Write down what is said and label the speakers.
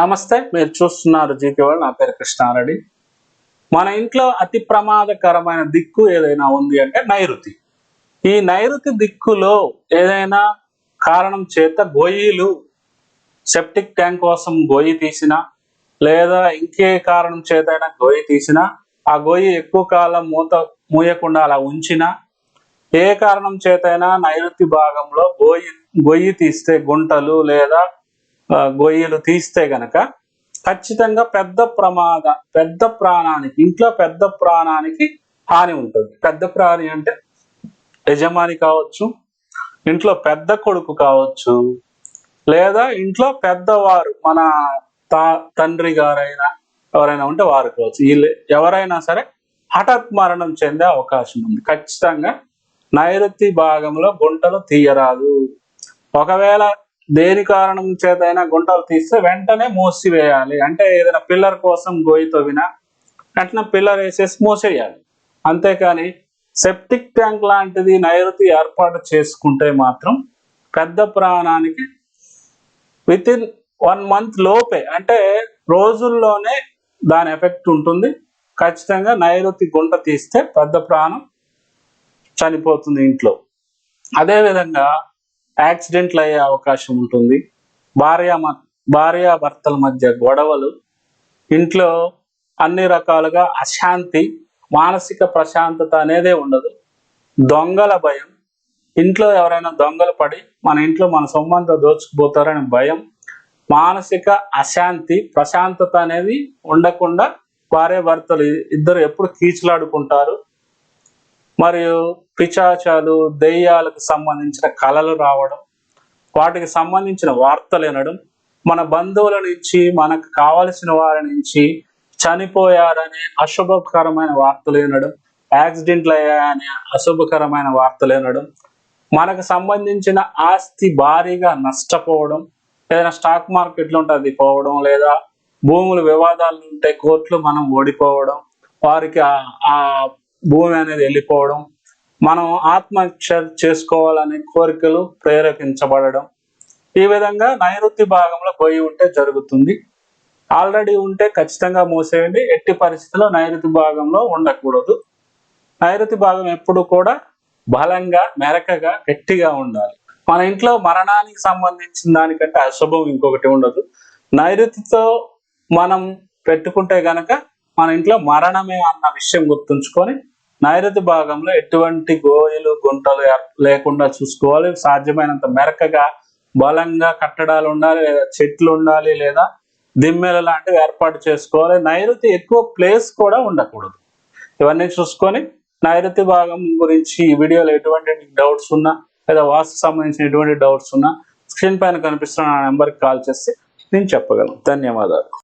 Speaker 1: నమస్తే మీరు చూస్తున్నారు జీకే వాళ్ళు నా పేరు కృష్ణారెడ్డి. మన ఇంట్లో అతి ప్రమాదకరమైన దిక్కు ఏదైనా ఉంది అంటే నైరుతి. ఈ నైరుతి దిక్కులో ఏదైనా కారణం చేత గొయ్యిలు సెప్టిక్ ట్యాంక్ కోసం గొయ్యి తీసిన లేదా ఇంకే కారణం చేతైనా గొయ్యి తీసిన ఆ గొయ్యి ఎక్కువ కాలం మూత మూయకుండా అలా ఉంచినా ఏ కారణం చేతైనా నైరుతి భాగంలో గొయ్యి గొయ్యి తీస్తే గుంటలు లేదా గొయ్యలు తీస్తే గనక ఖచ్చితంగా పెద్ద ప్రమాద పెద్ద ప్రాణానికి ఇంట్లో పెద్ద ప్రాణానికి హాని ఉంటుంది. పెద్ద ప్రాణి అంటే యజమాని కావచ్చు ఇంట్లో పెద్ద కొడుకు కావచ్చు లేదా ఇంట్లో పెద్దవారు మన తా తండ్రి గారైనా ఎవరైనా ఉంటే వారు కావచ్చు. వీళ్ళు ఎవరైనా సరే హఠాత్ మరణం చెందే అవకాశం ఉంది. ఖచ్చితంగా నైరుతి భాగంలో గుంటలు తీయరాదు. ఒకవేళ దేని కారణం చేతైనా గుంటలు తీస్తే వెంటనే మూసివేయాలి. అంటే ఏదైనా పిల్లర్ కోసం గోయి తవ్వినా వెంటనే పిల్లర్ వేసేసి మూసేయాలి. అంతేకాని సెప్టిక్ ట్యాంక్ లాంటిది నైరుతి ఏర్పాటు చేసుకుంటే మాత్రం పెద్ద ప్రాణానికి విత్ ఇన్ వన్ మంత్ లోపే అంటే రోజుల్లోనే దాని ఎఫెక్ట్ ఉంటుంది. ఖచ్చితంగా నైరుతి గుంట తీస్తే పెద్ద ప్రాణం చనిపోతుంది ఇంట్లో. అదేవిధంగా యాక్సిడెంట్లు అయ్యే అవకాశం ఉంటుంది. భార్య భార్యాభర్తల మధ్య గొడవలు ఇంట్లో అన్ని రకాలుగా అశాంతి మానసిక ప్రశాంతత అనేదే ఉండదు. దొంగల భయం ఇంట్లో ఎవరైనా దొంగలు పడి మన ఇంట్లో మన సొమ్మంతా దోచుకుపోతారని భయం మానసిక అశాంతి ప్రశాంతత అనేది ఉండకుండా భార్య భర్తలు ఇద్దరు ఎప్పుడు కీచులాడుకుంటారు. మరియు పిచాచాలు దెయ్యాలకు సంబంధించిన కళలు రావడం వాటికి సంబంధించిన వార్తలు వినడం మన బంధువుల నుంచి మనకు కావలసిన వారి నుంచి చనిపోయారనే అశుభకరమైన వార్తలు వినడం యాక్సిడెంట్లు అయ్యాయనే అశుభకరమైన వార్తలు వినడం మనకు సంబంధించిన ఆస్తి భారీగా నష్టపోవడం ఏదైనా స్టాక్ మార్కెట్లో ఉంటే అది పోవడం లేదా భూములు వివాదాలు ఉంటే కోర్టులు మనం ఓడిపోవడం వారికి ఆ భూమి అనేది వెళ్ళిపోవడం మనం ఆత్మహత్య చేసుకోవాలనే కోరికలు ప్రేరేపించబడడం. ఈ విధంగా నైరుతి భాగంలో పోయి ఉంటే జరుగుతుంది. ఆల్రెడీ ఉంటే ఖచ్చితంగా మూసేయండి. ఎట్టి పరిస్థితుల్లో నైరుతి భాగంలో ఉండకూడదు. నైరుతి భాగం ఎప్పుడు కూడా బలంగా మెరకగా గట్టిగా ఉండాలి. మన ఇంట్లో మరణానికి సంబంధించిన దానికంటే అశుభం ఇంకొకటి ఉండదు. నైరుతితో మనం పెట్టుకుంటే గనక మన ఇంట్లో మరణమే అన్న విషయం గుర్తుంచుకొని నైరుతి భాగంలో ఎటువంటి గోయలు గుంటలు లేకుండా చూసుకోవాలి. సాధ్యమైనంత మెరకగా బలంగా కట్టడాలు ఉండాలి లేదా చెట్లు ఉండాలి లేదా దిమ్మెల లాంటివి ఏర్పాటు చేసుకోవాలి. నైరుతి ఎక్కువ ప్లేస్ కూడా ఉండకూడదు. ఇవన్నీ చూసుకొని నైరుతి భాగం గురించి ఈ వీడియోలో ఎటువంటి డౌట్స్ ఉన్నా లేదా వాస్తు సంబంధించిన ఎటువంటి డౌట్స్ ఉన్నా స్క్రీన్ పైన కనిపిస్తున్న నా నెంబర్కి కాల్ చేసి నేను చెప్పగలను. ధన్యవాదాలు.